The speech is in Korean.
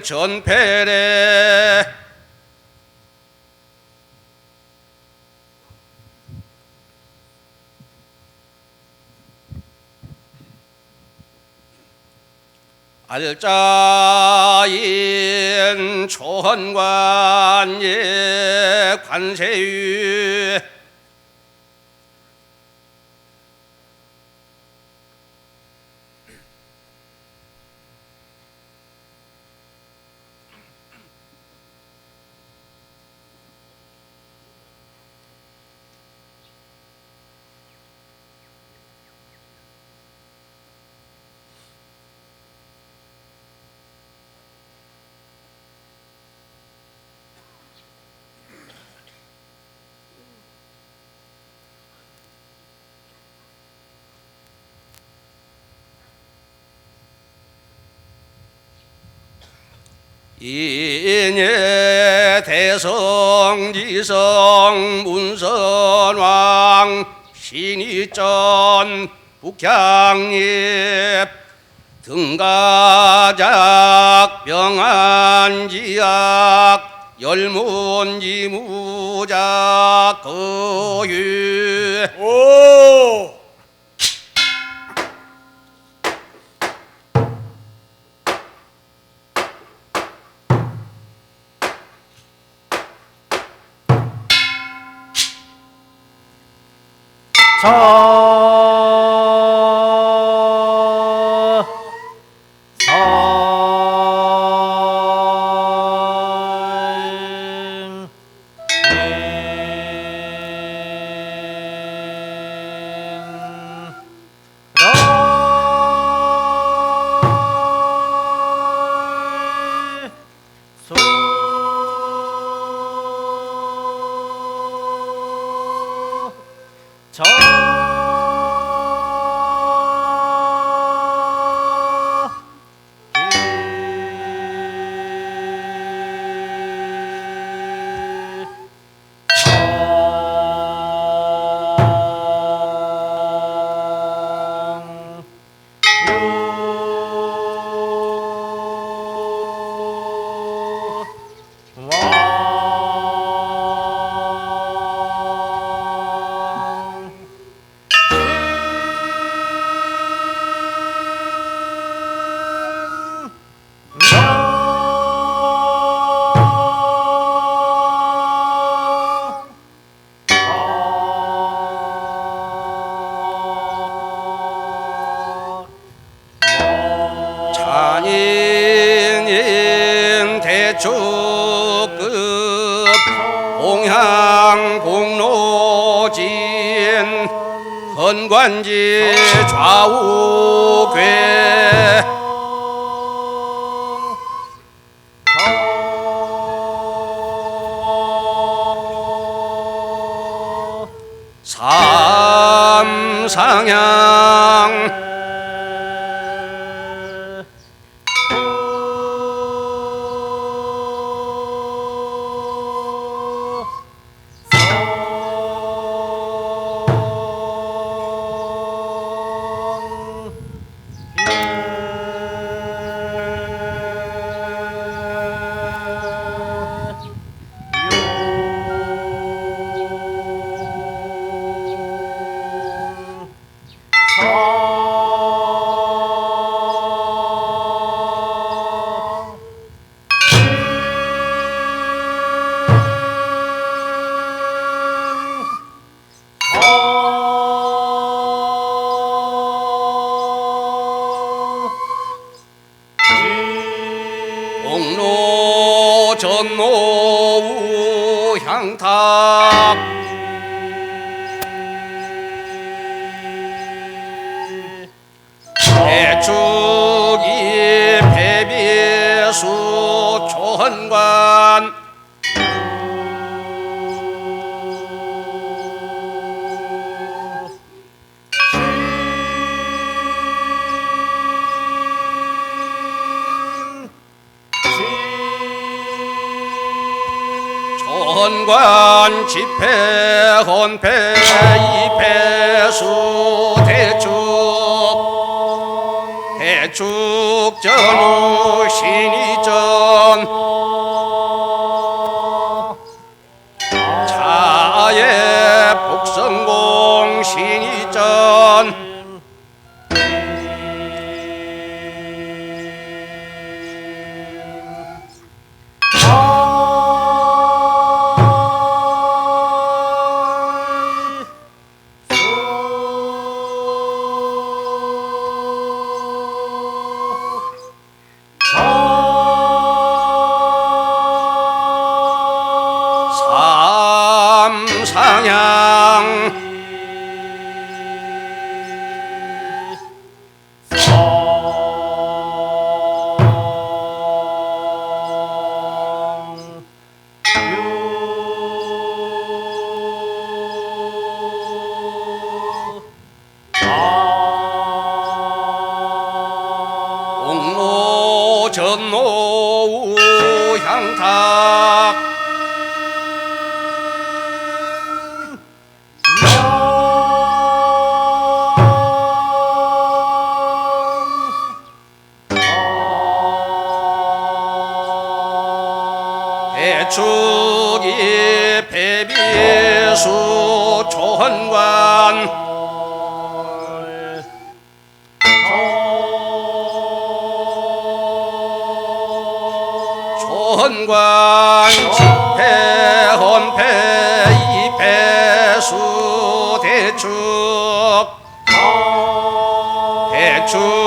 행전패래. 알자인 초헌관예 관세유 이녀 대성 지성 문선왕 신이전 북향립 등가작 병안지약 열문지무작 거유 오! 자, 대축급 공향 공로진 헌관지 좌우괴 삼상향 전노 향탑. 대축이 배비수 초헌관 헌관 집회 헌패 이패수 대축 대축 전후 신이전. 자의 복성공 신이전 옥모 전노 우향탁 백축이 배비수 조헌관. 조헌관 집회헌패 이배수 대축. 백축.